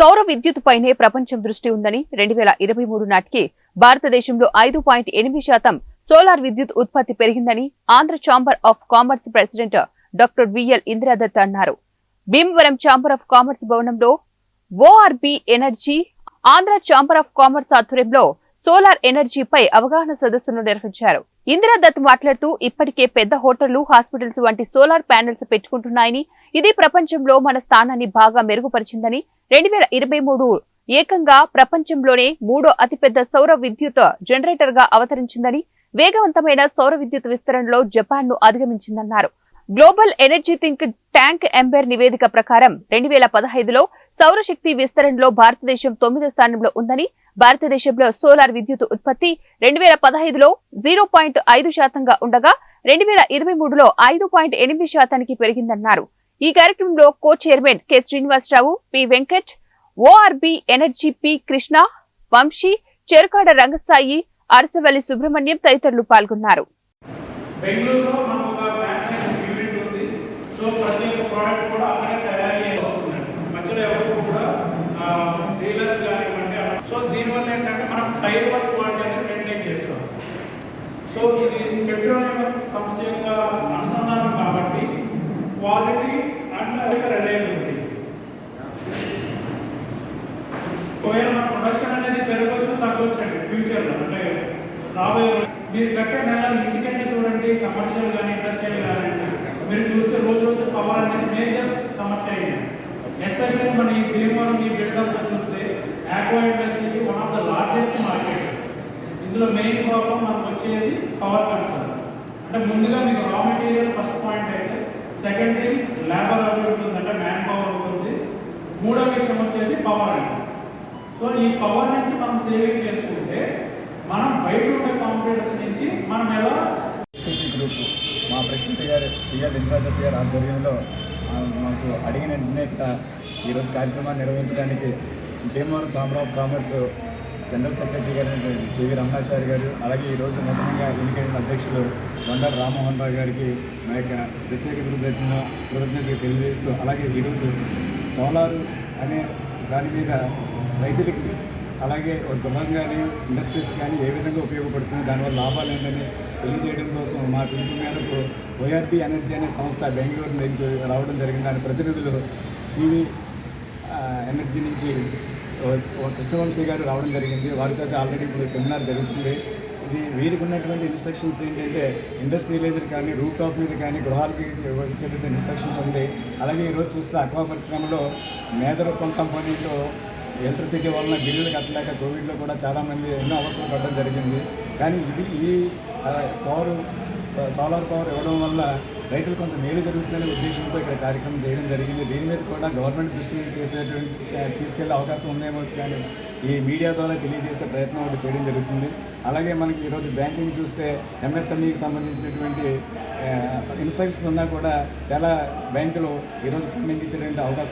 సౌర విద్యుత్ పైనే ప్రపంచం దృష్టి ఉందని రెండు వేల ఇరవై మూడు నాటికి భారతదేశంలో ఐదు పాయింట్ ఎనిమిది శాతం సోలార్ విద్యుత్ ఉత్పత్తి పెరిగిందని Andhra chamber of commerce president doctor VL Indiradutt అన్నారు. భీమవరం ఛాంబర్ ఆఫ్ కామర్స్ భవనంలో ORB energy Andhra chamber of commerce ఆధ్వర్యంలో సోలార్ ఎనర్జీపై అవగాహన సదస్సును నిర్వహించారు. ఇందిరాదత్ మాట్లాడుతూ ఇప్పటికే పెద్ద హోటళ్ళు హాస్పిటల్స్ వంటి సోలార్ ప్యానెల్స్ పెట్టుకుంటున్నాయని ఇది ప్రపంచంలో మన స్థానాన్ని బాగా మెరుగుపరిచిందని రెండు వేల ఇరవై మూడు ఏకంగా ప్రపంచంలోనే మూడో అతిపెద్ద సౌర విద్యుత్ జనరేటర్గా అవతరించిందని వేగవంతమైన సౌర విద్యుత్ విస్తరణలో జపాన్ను అధిగమించిందన్నారు. Global energy think tank Ember నివేదిక ప్రకారం రెండు వేల పదహైదులో సౌరశక్తి విస్తరణలో భారతదేశం తొమ్మిదో స్థానంలో ఉందని భారతదేశంలో సోలార్ విద్యుత్ ఉత్పత్తి రెండు వేల పదహైదులో జీరో పాయింట్ ఐదు శాతంగా ఉండగా రెండు వేల ఇరవై మూడులో ఐదు పాయింట్ ఎనిమిది శాతానికి పెరిగిందన్నారు. ఈ కార్యక్రమంలో co chairman K. Srinivasarao P. Venkat ORB energy P. Krishna Vamsi Cherukada రంగస్థాయి Arasavalli Subrahmanyam తదితరులు పాల్గొన్నారు. బెంగళూరులో ప్రోడక్ట్ కూడా అక్కడే తయారయ్యే వస్తుందండి మధ్యలో ఎవరు కూడా డీలర్స్ కానివ్వండి సో దీనివల్ల ఏంటంటే మనం టైర్ వన్ క్వాలిటీ అనేది మెయింటైన్ చేస్తాం. సో ఇది పెట్రోలియం సంస్థ యొక్క అనుసంధానం కాబట్టి క్వాలిటీ అండ్ రిలయబిలిటీ ఒకవేళ మన ప్రొడక్షన్ అనేది పెరగవచ్చు తగ్గవచ్చు అండి ఫ్యూచర్లో అంటే రాబోయే మీరు కట్టే నెలలు ఇంటికంటే చూడండి కమర్షియల్ కానీ ఇండస్ట్రియల్ కానీ మీరు చూస్తే రోజు రోజు పవర్ అనేది మేజర్ సమస్య అయింది ఎస్పెషల్లీ మన ఈ భీమవరం ఈ బిల్డప్ చూస్తే ఆక్వా ఇండస్ట్రీకి one of the largest market ఇందులో మెయిన్ ప్రాబ్లం మనకు వచ్చేది పవర్ కన్సర్న్ అంటే ముందుగా మీకు రా మెటీరియల్ ఫస్ట్ పాయింట్ అయితే సెకండ్ థింగ్ లేబర్ అవి ఉంటుంది అంటే మ్యాన్ పవర్ ఉంటుంది. మూడో విషయం వచ్చేసి పవర్ అండి సో ఈ పవర్ నుంచి మనం సేవింగ్ చేసుకుంటే మనం బయట ఉండే కాంపిటేటర్స్ నుంచి మనం ఎలా గ్రూప్ మా ప్రెసిడెంట్ గారు పిఆర్ గారి ఆధ్వర్యంలో మాకు అడిగిన నిర్ణయత ఈరోజు కార్యక్రమాన్ని నిర్వహించడానికి Bhimavaram chamber of commerce general secretary గారు కేవీ రమణాచారి గారు అలాగే ఈరోజు నూతనంగా ఎన్నికైన అధ్యక్షులు బండారు రామ్మోహన్ రావు గారికి నా యొక్క ప్రత్యేక కృతజ్ఞ కృతజ్ఞతలు తెలియజేస్తూ అలాగే ఈరోజు సోలారు అనే దాని మీద రైతులకి అలాగే ఒక గృహం కానీ ఇండస్ట్రీస్ కానీ ఏ విధంగా ఉపయోగపడుతుంది దానివల్ల లాభాలు ఏంటని తెలియజేయడం కోసం మా పిలుపు మేరకు ఓఆర్పి ఎనర్జీ అనే సంస్థ బెంగళూరు నుంచి రావడం జరిగింది. దాని ప్రతినిధులు టీవీ ఎనర్జీ నుంచి కృష్ణవంశీ గారు రావడం జరిగింది. వారి చేత ఆల్రెడీ ఇప్పుడు సెమినార్ జరుగుతుంది. ఇది వీరికి ఉన్నటువంటి ఇన్స్ట్రక్షన్స్ ఏంటంటే ఇండస్ట్రియలైజర్ కానీ రూప్ టాప్ మీద కానీ గృహాలకి ఇచ్చేటువంటి ఇన్స్ట్రక్షన్స్ ఉంది అలాగే ఈరోజు చూస్తే అక్వా పరిశ్రమలో మేజర్ కంపెనీలో ఎలక్ట్రిసిటీ వలన బిల్లులు కట్టలేక కోవిడ్లో కూడా చాలామంది ఎన్నో అవసరం పడడం జరిగింది. కానీ ఇది ఈ పవర్ సోలార్ పవర్ ఇవ్వడం వల్ల రైతులు కొంత మేలు జరుగుతుందనే ఉద్దేశంతో ఇక్కడ కార్యక్రమం చేయడం జరిగింది. దీని మీద కూడా గవర్నమెంట్ దృష్టి చేసేటువంటి తీసుకెళ్ళే అవకాశం ఉందేమో కానీ ఈ మీడియా ద్వారా తెలియజేసే ప్రయత్నం ఒకటి చేయడం జరుగుతుంది. అలాగే మనకి ఈరోజు బ్యాంకింగ్ చూస్తే ఎంఎస్ఎంఈకి సంబంధించినటువంటి ఇన్స్ట్రక్షన్స్ ఉన్నా కూడా చాలా బ్యాంకులు ఈరోజు ఫండింగ్ ఇచ్చేటువంటి అవకాశం